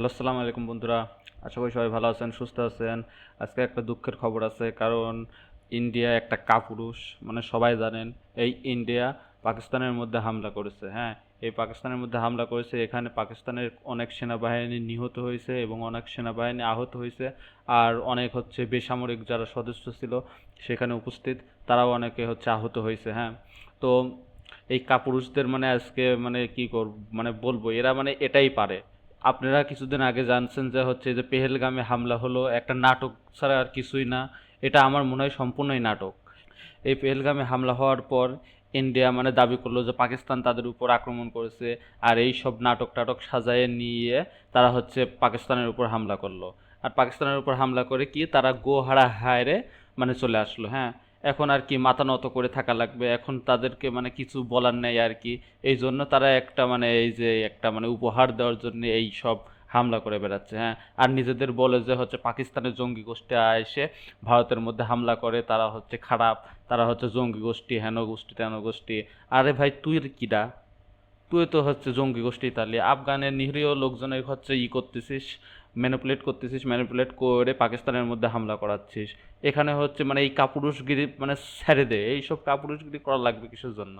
Hello, আসসালামু আলাইকুম বন্ধুরা। আশা করি সবাই ভালো আছেন, সুস্থ আছেন। আজকে একটা দুঃখের খবর আছে, কারণ ইন্ডিয়া একটা কাপুরুষ মানে সবাই জানেন, এই ইন্ডিয়া পাকিস্তানের মধ্যে হামলা করেছে হ্যাঁ? এই পাকিস্তানের মধ্যে হামলা করেছে, এখানে পাকিস্তানের অনেক সেনাবাহিনী নিহত হয়েছে এবং অনেক সেনাবাহিনী আহত হয়েছে, আর অনেক হচ্ছে বেসামরিক যারা সদস্য ছিল সেখানে উপস্থিত, তারাও অনেকে হচ্ছে আহত হয়েছে হ্যাঁ? তো এই কাপুরুষদের মানে আজকে মানে কি করব মানে বলব, এরা মানে এটাই পারে আপনারা কিছুদিন আগে জানছেন যে হচ্ছে যে পেহেলগামে হামলা হলো, একটা নাটক ছাড়া আর কিছুই না। এটা আমার মনে হয় সম্পূর্ণই নাটক। এই পেহেলগামে হামলা হওয়ার পর ইন্ডিয়া মানে দাবি করল যে পাকিস্তান তাদের উপর আক্রমণ করেছে আর এই সব নাটক টাটক সাজায়ে নিয়ে তারা হচ্ছে পাকিস্তানের উপর হামলা করল। আর পাকিস্তানের উপর হামলা করে কি তারা গোহারা হায়রে মানে চলে আসলো হ্যাঁ। এখন আর কি মাথা নত করে থাকা লাগবে। এখন তাদেরকে মানে কিছু বলার নেই আর কি। এই জন্য তারা একটা মানে এই যে একটা মানে উপহার দেওয়ার জন্য এই সব হামলা করে বেড়াচ্ছে হ্যাঁ। আর নিজেদের বলে যে হচ্ছে পাকিস্তানের জঙ্গি গোষ্ঠী এসে ভারতের মধ্যে হামলা করে, তারা হচ্ছে খারাপ, তারা হচ্ছে জঙ্গি গোষ্ঠী, হেন গোষ্ঠী, তেন গোষ্ঠী। আরে ভাই, তুই কিডা? তুই তো হচ্ছে জঙ্গি গোষ্ঠী তাহলে। আফগানের নিরীহ লোকজনের হচ্ছে ই করতেছিস ম্যানিপুলেট করতেছিস ম্যানিপুলেট করে পাকিস্তানের মধ্যে হামলা করাচ্ছিস। এখানে হচ্ছে মানে এই কাপুরুষগিরি মানে ছেড়ে দে, এইসব কাপুরুষগিরি করা লাগবে কিসের জন্য?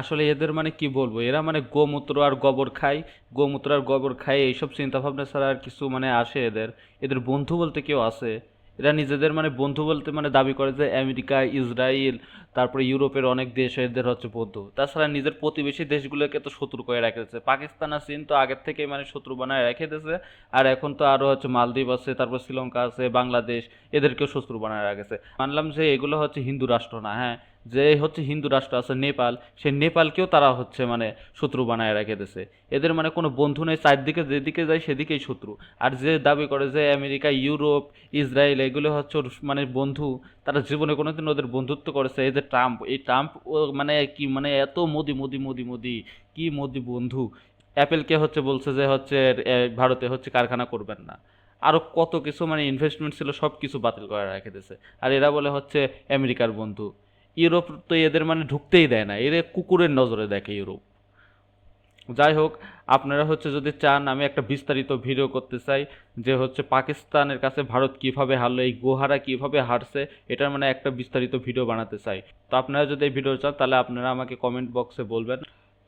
আসলে এদের মানে কি বলব? এরা মানে গোমূত্র আর গোবর খায়, গোমূত্র আর গোবর খায়, এইসব চিন্তাভাবনা ছাড়া আর কিছু মানে আসে এদের। এদের বন্ধু বলতে কেউ আছে? এরা নিজেদের মানে বন্ধু বলতে মানে দাবি করে যে আমেরিকা, ইসরায়েল, তারপরে ইউরোপের অনেক দেশ, এদের হচ্ছে বন্ধু। তাছাড়া নিজের প্রতিবেশী দেশগুলোকে তো শত্রু করে রেখেছে। পাকিস্তান আর চীন তো আগের থেকেই মানে শত্রু বানায় রেখে দিয়েছে। আর এখন তো আরও হচ্ছে মালদ্বীপ আছে, তারপর শ্রীলঙ্কা আছে, বাংলাদেশ, এদেরকেও শত্রু বানায় রেখেছে। মানলাম যে এগুলো হচ্ছে হিন্দু রাষ্ট্র না হ্যাঁ? যে হচ্ছে হিন্দু রাষ্ট্র আছে, নেপাল, সে নেপালকেও তারা হচ্ছে মানে শত্রু বানায় রেখে দিয়েছে এদের মানে কোনো বন্ধু নেই, চারদিকে যেদিকে যায় সেদিকেই শত্রু। আর যে দাবি করে যে আমেরিকা, ইউরোপ, ইসরায়েল, এগুলো হচ্ছে মানে বন্ধু, তারা জীবনে কোনোদিন ওদের বন্ধুত্ব করেছে। যে ট্রাম্প, এই ট্রাম্প ও মানে কি মানে এত মোদি মোদি মোদি মোদি, কি মোদি বন্ধু। অ্যাপেলকে হচ্ছে বলছে যে হচ্ছে ভারতে হচ্ছে কারখানা করবেন না। আরও কত কিছু মানে ইনভেস্টমেন্ট ছিল সব কিছু বাতিল করে রেখে দিয়েছে আর এরা বলে হচ্ছে আমেরিকার বন্ধু। ইউরোপ তো এদের মানে ঢুকতেই দেয় না এরা কুকুরের নজরে দেখে ইউরোপ। যাই হোক, আপনারা হচ্ছে যদি চান, আমি একটা বিস্তারিত ভিডিও করতে চাই, যে হচ্ছে পাকিস্তানের কাছে ভারত কীভাবে হারলো, এই গুহারা কীভাবে হারছে, এটার মানে একটা বিস্তারিত ভিডিও বানাতে চাই। তো আপনারা যদি এই ভিডিও চান, তাহলে আপনারা আমাকে কমেন্ট বক্সে বলবেন।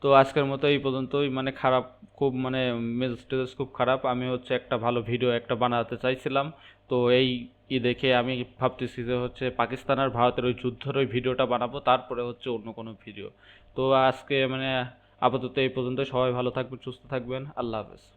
তো আজকের মতো এই পর্যন্তই। মানে খারাপ, খুব মানে মেজাজ টেজাজ খুব খারাপ। আমি হচ্ছে একটা ভালো ভিডিও একটা বানাতে চাইছিলাম। তো এই ই দেখে আমি ভাবতেছি যে হচ্ছে পাকিস্তান আর ভারতের ওই যুদ্ধের ওই ভিডিওটা বানাবো, তারপরে হচ্ছে অন্য কোনো ভিডিও তো আজকে মানে আপাতত এই পর্যন্ত সবাই ভালো থাকবেন, সুস্থ থাকবেন। আল্লাহ হাফেজ।